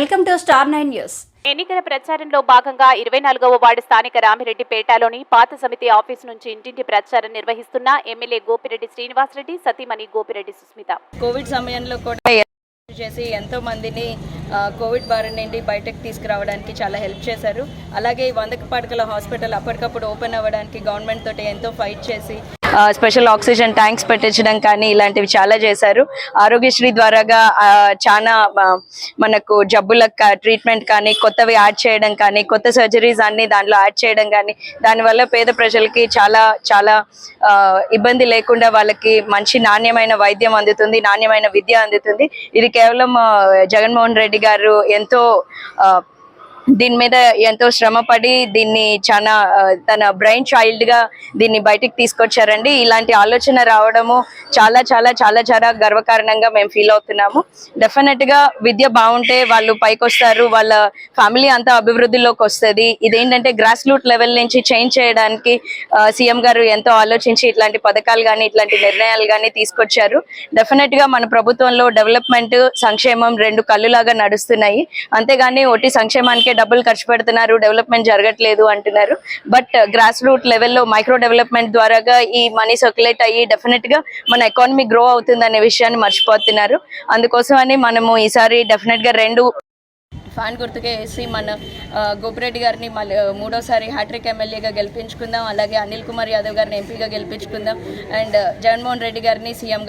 Welcome to star nine news. ఎన్నికల ప్రచారంలో భాగంగా ఇరవై నాలుగవ వార్డు స్థానిక రామిరెడ్డిపేటలోని పాత సమితి ఆఫీస్ నుంచి ఇంటింటి ప్రచారం నిర్వహిస్తున్న ఎమ్మెల్యే గోపిరెడ్డి శ్రీనివాసరెడ్డి సతీమణి గోపిరెడ్డి సుస్మిత. కోవిడ్ సమయంలో కూడా చేసి ఎంతో మందిని కోవిడ్ బారి నుండి బయటకు తీసుకురావడానికి చాలా హెల్ప్ చేశారు. అలాగే ఈ వందక పడకల హాస్పిటల్ అప్పటికప్పుడు ఓపెన్ అవ్వడానికి గవర్నమెంట్ తోటి ఎంతో ఫైట్ చేసి స్పెషల్ ఆక్సిజన్ ట్యాంక్స్ పెట్టించడం కానీ ఇలాంటివి చాలా చేశారు. ఆరోగ్యశ్రీ ద్వారాగా చాలా మనకు జబ్బులకు ట్రీట్మెంట్ కానీ కొత్తవి యాడ్ చేయడం కానీ కొత్త సర్జరీస్ అన్ని దాంట్లో యాడ్ చేయడం కానీ దానివల్ల పేద ప్రజలకి చాలా చాలా ఇబ్బంది లేకుండా వాళ్ళకి మంచి నాణ్యమైన వైద్యం అందుతుంది నాణ్యమైన విద్య అందుతుంది. ఇది కేవలం జగన్మోహన్ రెడ్డి గారు ఎంతో దీని మీద ఎంతో శ్రమపడి దీన్ని చాలా తన బ్రెయిన్ చైల్డ్గా దీన్ని బయటికి తీసుకొచ్చారండి. ఇలాంటి ఆలోచన రావడము చాలా చాలా చాలా చాలా గర్వకారణంగా మేము ఫీల్ అవుతున్నాము. డెఫినెట్గా విద్య బాగుంటే వాళ్ళు పైకి వస్తారు వాళ్ళ ఫ్యామిలీ అంతా అభివృద్ధిలోకి వస్తుంది. ఇదేంటంటే గ్రాస్ రూట్ లెవెల్ నుంచి చేంజ్ చేయడానికి సీఎం గారు ఎంతో ఆలోచించి ఇట్లాంటి పథకాలు కానీ ఇట్లాంటి నిర్ణయాలు కానీ తీసుకొచ్చారు. డెఫినెట్గా మన ప్రభుత్వంలో డెవలప్మెంట్ సంక్షేమం రెండు కళ్ళులాగా నడుస్తున్నాయి. అంతేగాని ఒకటి సంక్షేమానికి డబ్బులు ఖర్చు పెడుతున్నారు డెవలప్మెంట్ జరగట్లేదు అంటున్నారు. బట్ uh, గ్రాస్ రూట్ లెవెల్లో మైక్రో డెవలప్మెంట్ ద్వారాగా ఈ మనీ సర్క్యులేట్ అయ్యి డెఫినెట్గా మన ఎకానమీ గ్రో అవుతుంది అనే విషయాన్ని మర్చిపోతున్నారు. అందుకోసమని మనము ఈసారి డెఫినెట్గా రెండు ఫ్యాన్ గుర్తుకే వేసి మన uh, గోపిరెడ్డి గారిని మళ్ళీ uh, మూడోసారి హ్యాట్రిక్ ఎమ్మెల్యేగా గెలిపించుకుందాం అలాగే అనిల్ కుమార్ యాదవ్ గారిని ఎంపీగా గెలిపించుకుందాం. అండ్ జగన్మోహన్ రెడ్డి గారిని సీఎంగా